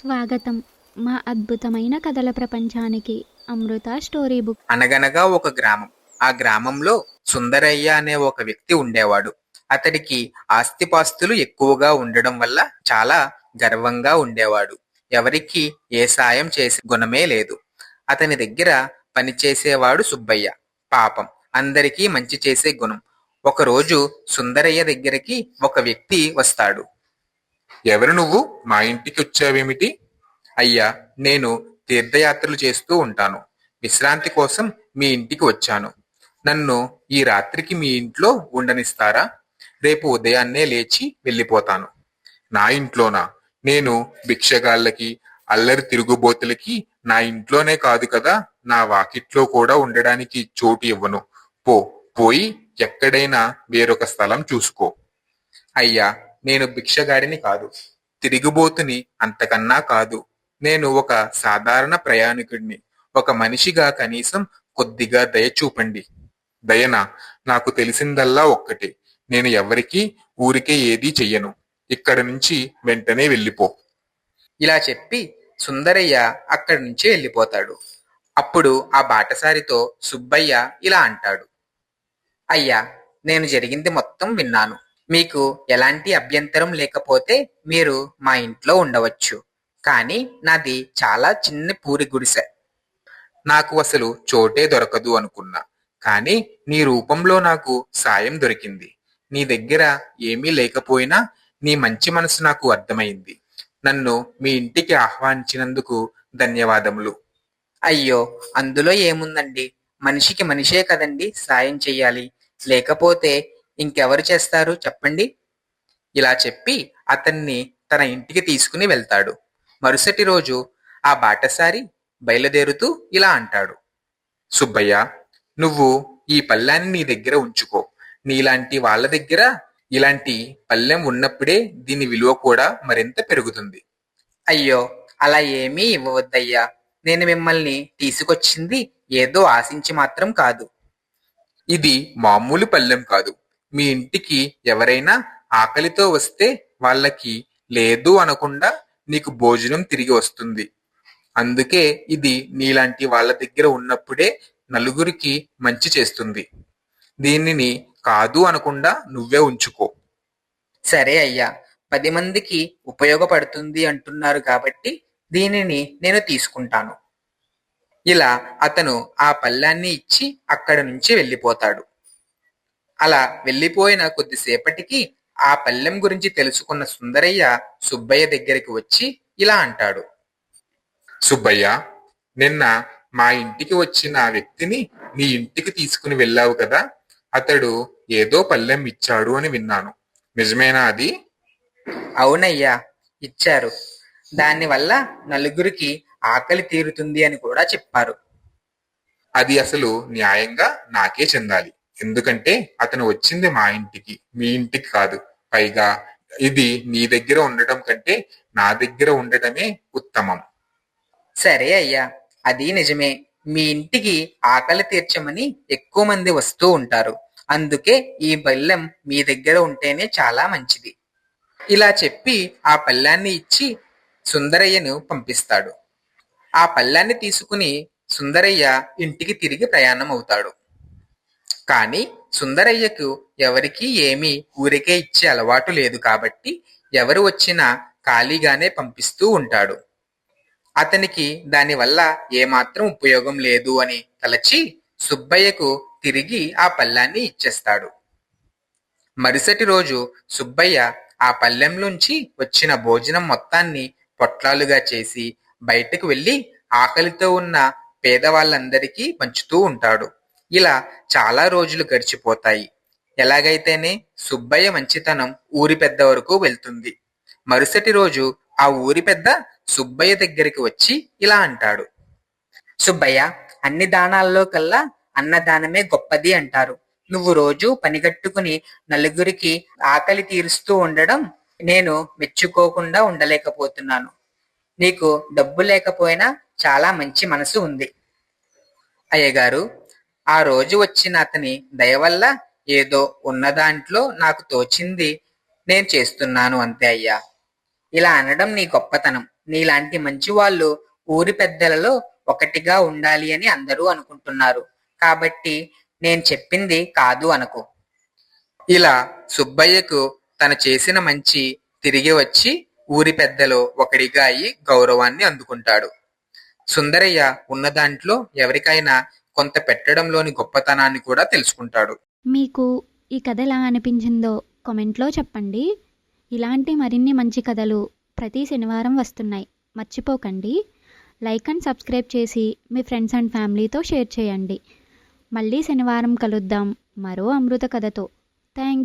స్వాగతం. మా అద్భుతమైన కథల ప్రపంచానికి అమృత స్టోరీ బుక్. అనగనగా ఒక గ్రామం. ఆ గ్రామంలో సుందరయ్య అనే ఒక వ్యక్తి ఉండేవాడు. అతడికి ఆస్తిపాస్తులు ఎక్కువగా ఉండడం వల్ల చాలా గర్వంగా ఉండేవాడు. ఎవరికి ఏ సాయం చేసే గుణమే లేదు. అతని దగ్గర పనిచేసేవాడు సుబ్బయ్య. పాపం. అందరికీ మంచి చేసే గుణం. ఒకరోజు సుందరయ్య దగ్గరికి ఒక వ్యక్తి వస్తాడు. ఎవరు నువ్వు? మా ఇంటికి వచ్చావేమిటి? అయ్యా నేను తీర్థయాత్రలు చేస్తూ ఉంటాను. విశ్రాంతి కోసం మీ ఇంటికి వచ్చాను. నన్ను ఈ రాత్రికి మీ ఇంట్లో ఉండనిస్తారా? రేపు ఉదయాన్నే లేచి వెళ్ళిపోతాను. నా ఇంట్లోనా? నేను భిక్షగాళ్ళకి అల్లరి తిరుగుబోతులకి నా ఇంట్లోనే కాదు కదా. నా వాకిట్లో కూడా ఉండడానికి చోటు ఇవ్వను. పో పోయి ఎక్కడైనా వేరొక స్థలం చూసుకో. అయ్యా నేను భిక్షగాడిని కాదు. తిరిగిబోతుని అంతకన్నా కాదు. నేను ఒక సాధారణ ప్రయాణికుడిని. ఒక మనిషిగా కనీసం కొద్దిగా దయ చూపండి. దయనా నాకు తెలిసిందల్లా ఒక్కటే. నేను ఎవరికీ ఊరికే ఏదీ చెయ్యను. ఇక్కడ నుంచి వెంటనే వెళ్ళిపో. ఇలా చెప్పి సుందరయ్య అక్కడి నుంచి వెళ్ళిపోతాడు. అప్పుడు ఆ బాటసారితో సుబ్బయ్య ఇలా అంటాడు. అయ్యా నేను జరిగింది మొత్తం విన్నాను. మీకు ఎలాంటి అభ్యంతరం లేకపోతే మీరు మా ఇంట్లో ఉండవచ్చు. కానీ నాది చాలా చిన్న పూరి గుడిసె. నాకు అసలు చోటే దొరకదు అనుకున్నా. కానీ నీ రూపంలో నాకు సాయం దొరికింది. నీ దగ్గర ఏమీ లేకపోయినా నీ మంచి మనసు నాకు అర్థమైంది. నన్ను మీ ఇంటికి ఆహ్వానించినందుకు ధన్యవాదములు. అయ్యో అందులో ఏముందండి? మనిషికి మనిషే కదండి సాయం చెయ్యాలి. లేకపోతే ఇంకెవరు చేస్తారు? చెప్పండి. ఇలా చెప్పి అతన్ని తన ఇంటికి తీసుకుని వెళ్తాడు. మరుసటి రోజు ఆ బాటసారి బయలుదేరుతూ ఇలా అంటాడు. సుబ్బయ్య నువ్వు ఈ పళ్ళాన్ని నీ దగ్గర ఉంచుకో. నీలాంటి వాళ్ళ దగ్గర ఇలాంటి పళ్ళెం ఉన్నప్పుడే దీని విలువ కూడా మరింత పెరుగుతుంది. అయ్యో అలా ఏమీ ఇవ్వవద్దయ్యా. నేను మిమ్మల్ని తీసుకొచ్చింది ఏదో ఆశించి మాత్రం కాదు. ఇది మామూలు పళ్ళెం కాదు. మీ ఇంటికి ఎవరైనా ఆకలితో వస్తే వాళ్ళకి లేదు అనకుండా నీకు భోజనం తిరిగి వస్తుంది. అందుకే ఇది నీలాంటి వాళ్ళ దగ్గర ఉన్నప్పుడే నలుగురికి మంచి చేస్తుంది. దీనిని కాదు అనకుండా నువ్వే ఉంచుకో. సరే అయ్యా పది మందికి ఉపయోగపడుతుంది అంటున్నారు కాబట్టి దీనిని నేను తీసుకుంటాను. ఇలా అతను ఆ పళ్ళాన్ని ఇచ్చి అక్కడి నుంచి వెళ్ళిపోతాడు. అలా వెళ్ళిపోయిన కొద్దిసేపటికి ఆ పల్లెం గురించి తెలుసుకున్న సుందరయ్య సుబ్బయ్య దగ్గరికి వచ్చి ఇలా అంటాడు. సుబ్బయ్య నిన్న మా ఇంటికి వచ్చిన ఆ వ్యక్తిని నీ ఇంటికి తీసుకుని వెళ్ళావు కదా అతడు ఏదో పళ్ళెం ఇచ్చాడు అని విన్నాను. నిజమేనా అది? అవునయ్యా ఇచ్చారు. దానివల్ల నలుగురికి ఆకలి తీరుతుంది అని కూడా చెప్పారు. అది అసలు న్యాయంగా నాకే చెందాలి. ఎందుకంటే అతను వచ్చింది మా ఇంటికి మీ ఇంటికి కాదు. పైగా ఇది నీ దగ్గర ఉండటం కంటే నా దగ్గర ఉండటమే ఉత్తమం. సరే అయ్యా అది నిజమే. మీ ఇంటికి ఆకలి తీర్చమని ఎక్కువ మంది వస్తూ ఉంటారు. అందుకే ఈ బెల్లం మీ దగ్గర ఉంటేనే చాలా మంచిది. ఇలా చెప్పి ఆ పళ్ళాన్ని ఇచ్చి సుందరయ్యను పంపిస్తాడు. ఆ పళ్ళాన్ని తీసుకుని సుందరయ్య ఇంటికి తిరిగి ప్రయాణం అవుతాడు కానీ సుందరయ్యకు ఎవరికీ ఏమీ ఊరికే ఇచ్చే అలవాటు లేదు కాబట్టి ఎవరు వచ్చినా ఖాళీగానే పంపిస్తూ ఉంటాడు. అతనికి దానివల్ల ఏమాత్రం ఉపయోగం లేదు అని తలచి సుబ్బయ్యకు తిరిగి ఆ పళ్ళాన్ని ఇచ్చేస్తాడు. మరుసటి రోజు సుబ్బయ్య ఆ పళ్ళెంలోంచి వచ్చిన భోజనం మొత్తాన్ని పొట్లాలుగా చేసి బయటకు వెళ్ళి ఆకలితో ఉన్న పేదవాళ్ళందరికీ పంచుతూ ఉంటాడు. ఇలా చాలా రోజులు గడిచిపోతాయి. ఎలాగైతేనే సుబ్బయ్య మంచితనం ఊరి పెద్ద వరకు వెళ్తుంది. మరుసటి రోజు ఆ ఊరి పెద్ద సుబ్బయ్య దగ్గరికి వచ్చి ఇలా అంటాడు. సుబ్బయ్య అన్ని దానాల్లో కల్లా అన్నదానమే గొప్పది అంటారు. నువ్వు రోజు పనిగట్టుకుని నలుగురికి ఆకలి తీరుస్తూ ఉండడం నేను మెచ్చుకోకుండా ఉండలేకపోతున్నాను. నీకు డబ్బు లేకపోయినా చాలా మంచి మనసు ఉంది. అయ్యగారు ఆ రోజు వచ్చిన అతని దయ వల్ల ఏదో ఉన్న దాంట్లో నాకు తోచింది. నేను చేస్తున్నాను అంతే అయ్యా. ఇలా అనడం నీ గొప్పతనం. నీలాంటి మంచి వాళ్ళు ఊరి పెద్దలలో ఒకటిగా ఉండాలి అని అందరూ అనుకుంటున్నారు. కాబట్టి నేను చెప్పింది కాదు అనుకో. ఇలా సుబ్బయ్యకు తను చేసిన మంచి తిరిగి వచ్చి ఊరి పెద్దలో ఒకడిగా అయి గౌరవాన్ని అందుకుంటాడు. సుందరయ్య ఉన్న దాంట్లో ఎవరికైనా కొంత పెట్టడంలోని గొప్పతనాన్ని కూడా తెలుసుకుంటాడు. మీకు ఈ కథ ఎలా అనిపించిందో కామెంట్లో చెప్పండి. ఇలాంటి మరిన్ని మంచి కథలు ప్రతి శనివారం వస్తున్నాయి. మర్చిపోకండి. లైక్ అండ్ సబ్స్క్రైబ్ చేసి మీ ఫ్రెండ్స్ అండ్ ఫ్యామిలీతో షేర్ చేయండి. మళ్ళీ శనివారం కలుద్దాం మరో అమృత కథతో. థ్యాంక్